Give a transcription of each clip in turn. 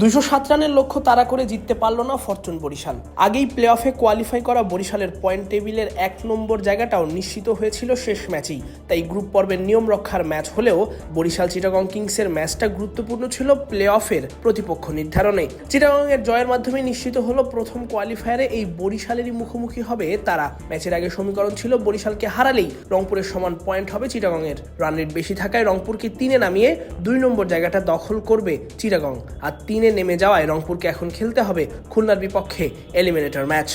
দুশো সাত রানের লক্ষ্য তারা করে জিততে পারল না ফরচুন বরিশাল। আগেই প্লে অফে কোয়ালিফাই করা বরিশালের পয়েন্ট টেবিলের এক নম্বর জায়গাটাও নিশ্চিত হয়েছিল শেষ ম্যাচেই। তাই গ্রুপ পর্বের নিয়ম রক্ষার ম্যাচ হলেও বরিশাল চিটাগং কিংসের ম্যাচটা গুরুত্বপূর্ণ ছিল প্লে অফের প্রতিপক্ষ নির্ধারণে। চিটাগংয়ের জয়ের মাধ্যমে নিশ্চিত হলো প্রথম কোয়ালিফায়ারে এই বরিশালেরই মুখোমুখি হবে তারা। ম্যাচের আগে সমীকরণ ছিল বরিশালকে হারালেই রংপুরের সমান পয়েন্ট হবে চিটাগংয়ের রান রেট বেশি থাকায় রংপুরকে তিনে নামিয়ে দুই নম্বর জায়গাটা দখল করবে চিটাগং আর তিনে নেমে যাওয়ায় রংপুরকে এখন খেলতে হবে খুলনার বিপক্ষে এলিমিনেটর ম্যাচ।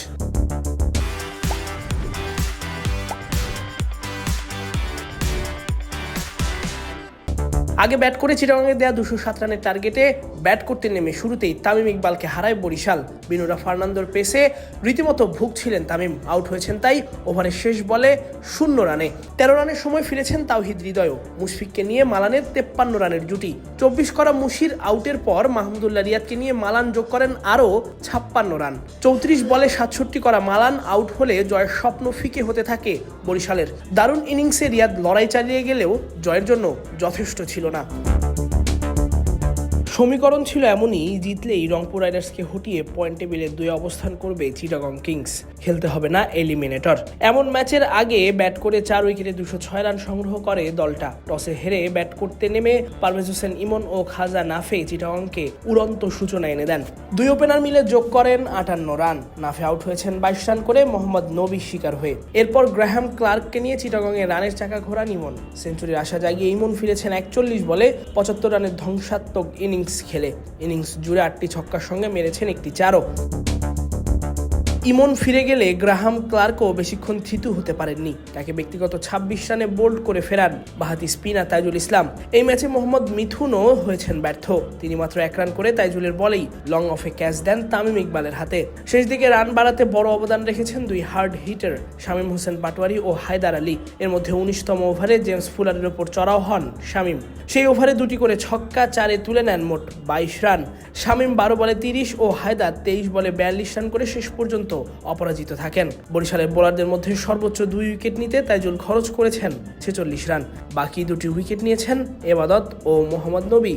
আগে ব্যাট করে চিটাগাংয়ে দেয়া দুশো সাত রানের টার্গেটে ব্যাট করতে নেমে শুরুতেই তামিম ইকবালকে হারায় বরিশাল। বিনুরা ফার্নান্দোর পেসে রীতিমতো ভুগছিলেন তামিম, আউট হয়েছেন তাই ওভারের শেষ বলে শূন্য রানে। তেরো রানের সময় ফিরেছেন তাওহিদ হৃদয়ও। মুশফিককে নিয়ে মালানের তেপ্পান্ন রানের জুটি। চব্বিশ করা মুশির আউটের পর মাহমুদুল্লাহ রিয়াদকে নিয়ে মালান যোগ করেন আরও ছাপ্পান্ন রান। চৌত্রিশ বলে সাতষট্টি করা মালান আউট হলে জয়ের স্বপ্ন ফিকে হতে থাকে বরিশালের। দারুণ ইনিংসে রিয়াদ লড়াই চালিয়ে গেলেও জয়ের জন্য যথেষ্ট ছিল না। সমীকরণ ছিল এমনই, জিতলেই রংপুর রাইডার্সকে হটিয়ে পয়েন্ট টেবিলে দুই অবস্থান করবে চিটাগং কিংস। খেলতে হবে না এলিমিনেটর। এমন ম্যাচের আগে ব্যাট করে চার উইকেটে দুশো ছয় রান সংগ্রহ করে দলটা। টসে হেরে ব্যাট করতে নেমে পারভেজ হোসেন ইমন ও খাজা নাফে চিটাগংকে উড়ন্ত সূচনা এনে দেন। দুই ওপেনার মিলে যোগ করেন আটান্ন রান। নাফে আউট হয়েছেন বাইশ রান করে মোহাম্মদ নবী শিকার হয়ে। এরপর গ্রাহাম ক্লার্ককে নিয়ে চিটাগংয়ে রানের চাকা ঘোরান ইমন। সেঞ্চুরির আশা জাগিয়ে ইমন ফিরেছেন একচল্লিশ বলে পঁচাত্তর রানের ধ্বংসাত্মক ইনিংস খেলে। ইনিংস জুড়ে আটটি ছক্কার সঙ্গে মেরেছেন একটি চারও ইমন ফিরে গেলে গ্রাহাম ক্লার্কও বেশিক্ষণ থিতু হতে পারেননি। তাকে ব্যক্তিগত ছাব্বিশ রানে বোল্ড করে ফেরান বাহাতি স্পিনার তাইজুল ইসলাম। এই ম্যাচে মোহাম্মদ মিথুনও হয়েছেন ব্যর্থ। তিনি মাত্র এক রান করে তাইজুলের বলেই লং অফে ক্যাচ দেন তামিম ইকবালের হাতে। শেষ দিকে রান বাড়াতে বড় অবদান রেখেছেন দুই হার্ড হিটার শামীম হোসেন পাটোয়ারি ও হায়দার আলী। এর মধ্যে উনিশতম ওভারে জেমস ফুলারের ওপর চড়াও হন শামীম। সেই ওভারে দুটি করে ছক্কা চারে তুলে নেন মোট বাইশ রান। শামীম বারো বলে তিরিশ ও হায়দার তেইশ বলে বিয়াল্লিশ রান করে শেষ পর্যন্ত অপরাজিত থাকেন। বরিশালের বোলারদের মধ্যে সর্বোচ্চ দুই উইকেট নিতে তাইজুল খরচ করেছেন ছেচল্লিশ রান। বাকি দুটি উইকেট নিয়েছেন এবাদত ও মোহাম্মদ নবী।